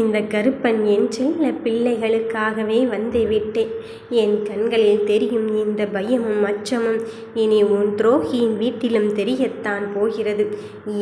இந்த கருப்பன் என் செல்ல பிள்ளைகளுக்காகவே வந்துவிட்டேன். என் கண்களில் தெரியும் இந்த பயமும் அச்சமும் இனி உன் துரோகியின் வீட்டிலும் தெரியத்தான் போகிறது.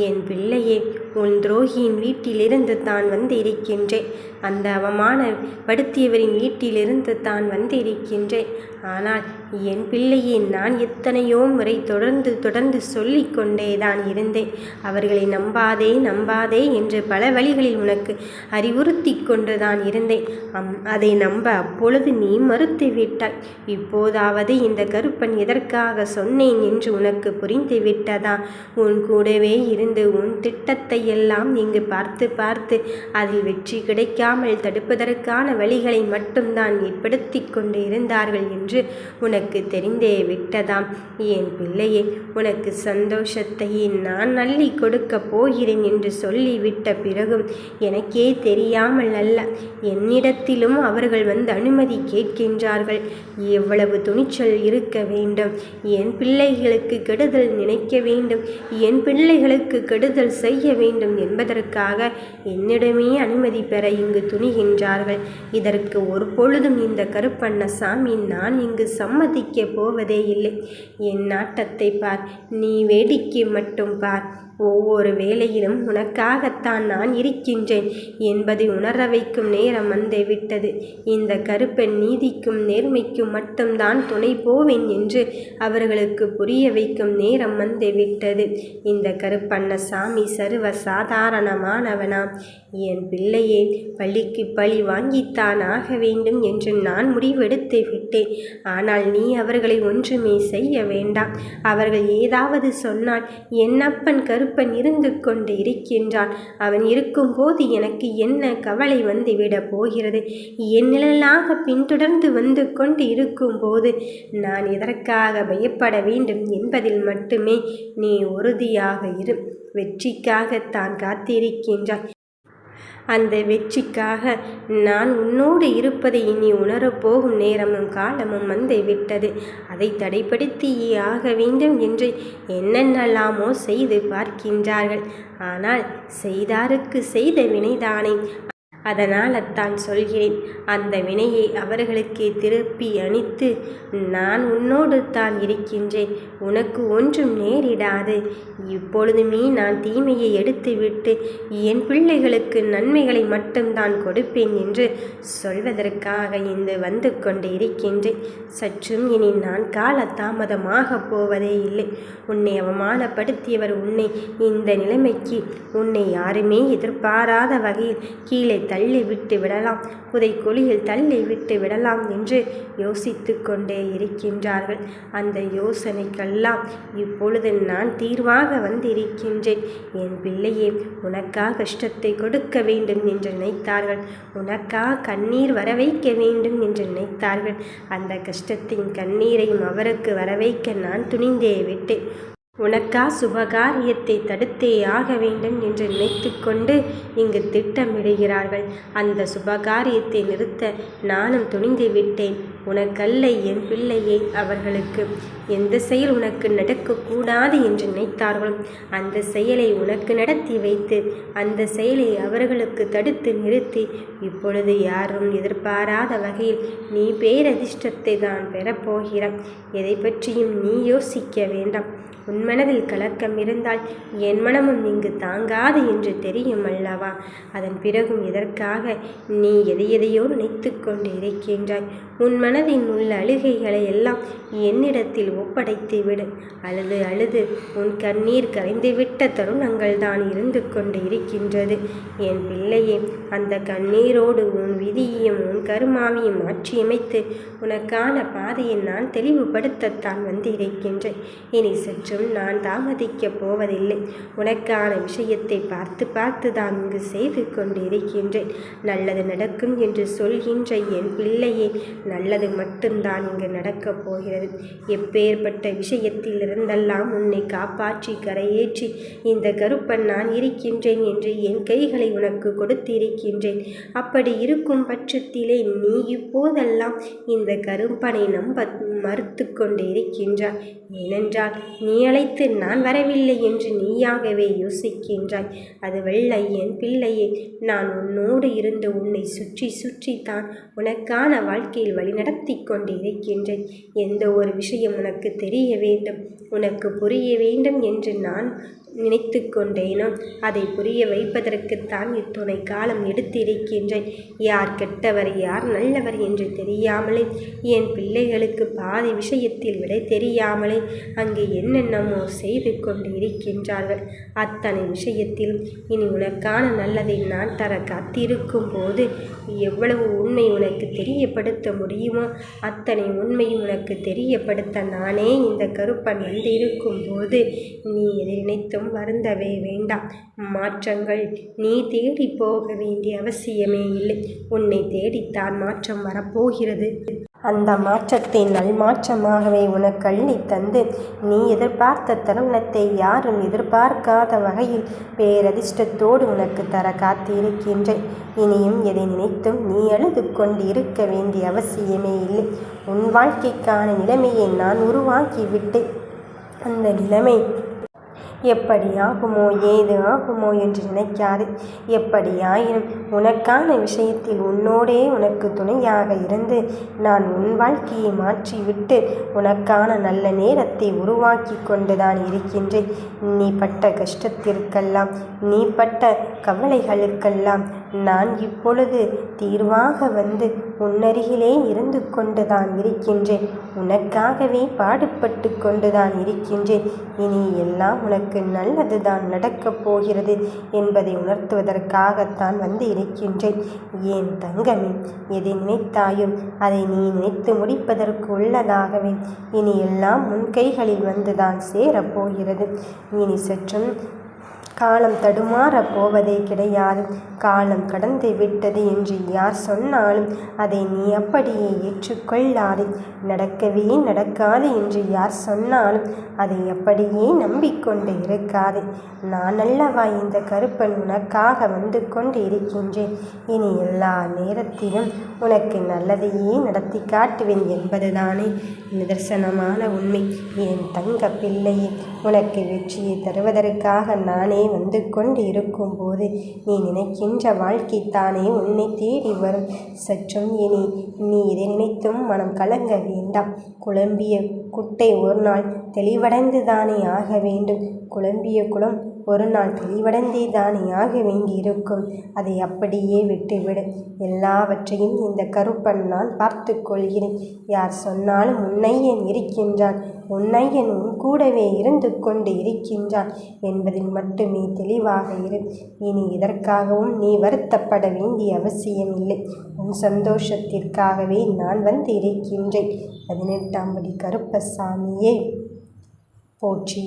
என் பிள்ளையே உன் துரோகியின் வீட்டிலிருந்து தான் வந்திருக்கின்றேன். அந்த அவமானப்படுத்தியவரின் வீட்டிலிருந்து தான் வந்திருக்கின்றேன். ஆனால் என் பிள்ளையை நான் எத்தனையோ முறை தொடர்ந்து தொடர்ந்து சொல்லி கொண்டேதான் இருந்தேன். அவர்களை நம்பாதே நம்பாதே என்று பல வழிகளில் உனக்கு அறிவு அறிவுறுத்தி கொண்டு தான் இருந்தேன். அம் அதை நம்ப அப்பொழுது நீ மறுத்து விட்டாய் இப்போதாவது இந்த கருப்பன் எதற்காக சொன்னேன் என்று உனக்கு புரிந்து விட்டதா? உன் கூடவே இருந்து உன் திட்டத்தை எல்லாம் இங்கு பார்த்து பார்த்து அதில் வெற்றி கிடைக்காமல் தடுப்பதற்கான வழிகளை மட்டும்தான் ஏற்படுத்தி கொண்டு இருந்தார்கள் என்று உனக்கு தெரிந்தே விட்டதாம். என் பிள்ளையே உனக்கு சந்தோஷத்தை நான் அள்ளி கொடுக்கப் போகிறேன் என்று சொல்லிவிட்ட பிறகும் எனக்கே தெரியாமல் அல்ல. என்னிடத்திலும் அவர்கள் வந்து அனுமதி கேட்கின்றார்கள். எவ்வளவு துணிச்சல் இருக்க வேண்டும். என் பிள்ளைகளுக்கு கெடுதல் நினைக்க வேண்டும். என் பிள்ளைகளுக்கு கெடுதல் செய்ய வேண்டும் என்பதற்காக என்னிடமே அனுமதி பெற இங்கு துணிகின்றார்கள். இதற்கு ஒரு பொழுதும் இந்த கருப்பண்ணசாமி நான் இங்கு சம்மதிக்கப் போவதே இல்லை. என் நாட்டத்தை பார். நீ வேடிக்கை மட்டும் பார். ஒவ்வொரு வேளையிலும் உனக்காகத்தான் நான் இருக்கின்றேன் என்பதை உணர வைக்கும் நேரம் வந்துவிட்டது இந்த கருப்பெண் நீதிக்கும் நேர்மைக்கும் மட்டும்தான் துணை போவேன் என்று அவர்களுக்கு புரிய வைக்கும் நேரம் வந்துவிட்டது இந்த கருப்பண்ணசாமி சர்வ சாதாரணமானவனாம் என் பிள்ளையே பள்ளிக்கு பழி வாங்கித்தான் ஆக வேண்டும் என்று நான் முடிவெடுத்து விட்டேன். ஆனால் நீ அவர்களை ஒன்றுமே செய்ய வேண்டாம். அவர்கள் ஏதாவது சொன்னால் என்னப்பன் கருப்பன் இருந்து கொண்டு இருக்கின்றான். அவன் இருக்கும்போது எனக்கு என்ன கவலை வந்துவிடப் போகிறது? என் நிழலாக பின்தொடர்ந்து வந்து கொண்டு இருக்கும்போது நான் எதற்காக பயப்பட வேண்டும் என்பதில் மட்டுமே நீ உறுதியாக இரு. வெற்றிக்காகத்தான் காத்திருக்கின்றாய். அந்த வெற்றிக்காக நான் உன்னோடு இருப்பதை இனி உணரப்போகும் நேரமும் காலமும் வந்து விட்டது. அதை தடைப்படுத்தியே ஆக வேண்டும் என்று என்னென்னலாமோ செய்து பார்க்கின்றார்கள். ஆனால் செய்தாருக்கு செய்த வினைதானே அதனால் தான் சொல்கிறேன் அந்த வினையை அவர்களுக்கே திருப்பி அணித்து நான் உன்னோடு தான் இருக்கின்றேன் உனக்கு ஒன்றும் நேரிடாது. இப்பொழுதுமே நான் தீமையை எடுத்துவிட்டு என் பிள்ளைகளுக்கு நன்மைகளை மட்டும்தான் கொடுப்பேன் என்று சொல்வதற்காக இங்கு வந்து கொண்டு இருக்கின்றேன் சற்றும் இனி நான் கால தாமதமாக போவதே இல்லை. உன்னை அவமானப்படுத்தியவர் உன்னை இந்த நிலைமைக்கு உன்னை யாருமே எதிர்பாராத வகையில் கீழே தள்ளி விட்டு விடலாம். புதைக்குழியில் தள்ளி விட்டு விடலாம் என்று யோசித்து கொண்டே இருக்கின்றார்கள். அந்த யோசனைக்கெல்லாம் இப்பொழுது நான் தீர்வாக வந்திருக்கின்றேன். என் பிள்ளையே உனக்கா கஷ்டத்தை கொடுக்க வேண்டும் என்று நினைத்தார்கள். உனக்கா கண்ணீர் வர வைக்க வேண்டும் என்று நினைத்தார்கள். அந்த கஷ்டத்தின் கண்ணீரையும் அவருக்கு வர வைக்க நான் துணிந்தே விட்டேன். உனக்கா சுபகாரியத்தை தடுத்தே ஆக வேண்டும் என்று நினைத்து கொண்டு இங்கு திட்டமிடுகிறார்கள். அந்த சுபகாரியத்தை நிறுத்த நானும் துணிந்து விட்டேன். உனக்கல்ல என் பிள்ளையை அவர்களுக்கு எந்த செயல் உனக்கு நடக்கக்கூடாது என்று நினைத்தார்களோ அந்த செயலை உனக்கு நடத்தி வைத்து அந்த செயலை அவர்களுக்கு தடுத்து நிறுத்தி இப்பொழுது யாரும் எதிர்பாராத வகையில் நீ பேரதிர்ஷ்டத்தை தான் பெறப்போகிறாய். எதை பற்றியும் நீ யோசிக்க வேண்டாம். உன் மனதில் கலக்கம் இருந்தால் என் மனமும் இங்கு தாங்காது என்று தெரியும் அல்லவா? அதன் பிறகும் எதற்காக நீ எதை எதையோ நினைத்து கொண்டு இருக்கின்றாய்? உன் மனதின் உள்ள அழுகைகளை எல்லாம் என்னிடத்தில் ஒப்படைத்து விடு. அழுது அழுது உன் கண்ணீர் கரைந்துவிட்ட தருணங்கள் தான் இருந்து கொண்டு இருக்கின்றது. என் பிள்ளையே அந்த கண்ணீரோடு உன் விதியையும் உன் கருமாவையும் மாற்றியமைத்து உனக்கான பாதையை நான் தெளிவுபடுத்தத்தான் வந்திருக்கின்றேன். இனி சற்றும் நான் தாமதிக்கப் போவதில்லை. உனக்கான விஷயத்தை பார்த்து பார்த்து தான் இங்கு செய்து கொண்டு இருக்கின்றேன் நல்லது நடக்கும் என்று சொல்கின்ற என் பிள்ளையே நல்லது மட்டும்தான் இங்கு நடக்கப் போகிறது. எப்பேற்பட்ட விஷயத்திலிருந்தெல்லாம் உன்னை காப்பாற்றி கரையேற்றி இந்த கருப்பன் நான் இருக்கின்றேன் என்று என் கைகளை உனக்கு கொடுத்திருக்கின்றேன். அப்படி இருக்கும் பட்சத்திலே நீ இப்போதெல்லாம் இந்த கருப்பனை நம்ப மறுத்து கொண்டு இருக்கின்றாய் ஏனென்றால் நீ அழைத்து நான் வரவில்லை என்று நீயாகவே யோசிக்கின்றாய். அது வெள்ளை என் பிள்ளையே நான் உன்னோடு இருந்து உன்னை சுற்றி சுற்றித்தான் உனக்கான வாழ்க்கையில் வழிநடத்தி கொண்டு இருக்கின்றேன் எந்த ஒரு விஷயம் உனக்கு தெரிய வேண்டும்? உனக்கு புரிய வேண்டும் என்று நான் நினைத்து கொண்டேனோ? அதை புரிய வைப்பதற்குத்தான் இத்துணை காலம் எடுத்திருக்கின்றேன். யார் கெட்டவர் யார் நல்லவர் என்று தெரியாமலே என் பிள்ளைகளுக்கு பாதி விஷயத்தில் விடை தெரியாமலே அங்கே என்னென்னமோ செய்து கொண்டு இருக்கின்றார்கள் அத்தனை விஷயத்தில் இனி உனக்கான நல்லதை நான் தர காத்திருக்கும் போது எவ்வளவு உண்மை உனக்கு தெரியப்படுத்த முடியும் அத்தனை உண்மையும் உனக்கு தெரியப்படுத்த நானே இந்த கருப்பன் வந்திருக்கும் போது நீ எதை நினைத்தும் வருந்தவே வேண்டாம். மாற்றங்கள் நீ தேடி போக வேண்டிய அவசியமே இல்லை. உன்னை தேடித்தான் மாற்றம் வரப்போகிறது. அந்த மாற்றத்தை நல்மாற்றமாகவே உனக்கு அள்ளி தந்து நீ எதிர்பார்த்த தருணத்தை யாரும் எதிர்பார்க்காத வகையில் பேரதிர்ஷ்டத்தோடு உனக்கு தர காத்திருக்கின்றேன். இனியும் எதை நினைத்தும் நீ அழுது கொண்டு இருக்க வேண்டிய அவசியமே இல்லை. உன் வாழ்க்கைக்கான நிலைமையை நான் உருவாக்கிவிட்டேன். அந்த நிலைமை எப்படி ஆகுமோ ஏது ஆகுமோ என்று நினைக்காதே. எப்படியாயினும் உனக்கான விஷயத்தில் உன்னோடே உனக்கு துணையாக இருந்து நான் உன் வாழ்க்கையை மாற்றிவிட்டு உனக்கான நல்ல நேரத்தை உருவாக்கி கொண்டுதான் இருக்கின்றேன். நீ பட்ட கஷ்டத்திற்கெல்லாம் நீ பட்ட கவலைகளுக்கெல்லாம் நான் இப்பொழுது தீர்வாக வந்து உன்னருகிலே இருந்து கொண்டுதான் இருக்கின்றேன். உனக்காகவே பாடுபட்டு கொண்டுதான் இருக்கின்றேன். இனி எல்லாம் உனக்கு நல்லதுதான் நடக்கப் போகிறது என்பதை உணர்த்துவதற்காகத்தான் வந்து இருக்கின்றேன். ஏன் தங்கமே எதை நினைத்தாயும் அதை நீ நினைத்து முடிப்பதற்கு உள்ளதாகவே இனி எல்லாம் உன் கைகளில் வந்துதான் சேரப்போகிறது இனி சற்றும் காலம் தடுமாறப் போவதே கிடையாது. காலம் கடந்து விட்டது என்று யார் சொன்னாலும் அதை நீ அப்படியே ஏற்றுக்கொள்ளாதே. நடக்கவே நடக்காது என்று யார் சொன்னாலும் அதை அப்படியே நம்பிக்கொண்டு இருக்காதே. நான் அல்லவா இந்த கருப்பன் உனக்காக வந்து கொண்டு இருக்கின்றேன் இனி எல்லா நேரத்திலும் உனக்கு நல்லதையே நடத்தி காட்டுவேன் என்பதுதானே நிதர்சனமான உண்மை. என் தங்க பிள்ளையே உனக்கு வெற்றியை தருவதற்காக நானே வந்து கொண்டு இருக்கும்போது நீ நினைக்கின்ற வாழ்க்கை தானே உன்னை தேடி வரும். சற்றும் இனி நீ இதை நினைத்தும் மனம் கலங்க வேண்டாம். குழம்பிய குட்டை ஒரு நாள் தெளிவடைந்து தானே ஆக வேண்டும். குழம்பிய குளம் ஒரு நாள் தெளிவடைந்தே தானே ஆக வேண்டியிருக்கும். அதை அப்படியே விட்டுவிடு. எல்லாவற்றையும் இந்த கருப்பன் நான் பார்த்து கொள்கிறேன். யார் சொன்னாலும் உன்னையன் இருக்கின்றான். உன்னையன் உன் கூடவே இருந்து கொண்டு இருக்கின்றான் என்பதில் மட்டுமே தெளிவாக இரு. இனி இதற்காகவும் நீ வருத்தப்பட வேண்டிய அவசியம் இல்லை. உன் சந்தோஷத்திற்காகவே நான் வந்து இருக்கின்றேன். பதினெட்டாம் படி கருப்பசாமியே போற்றி.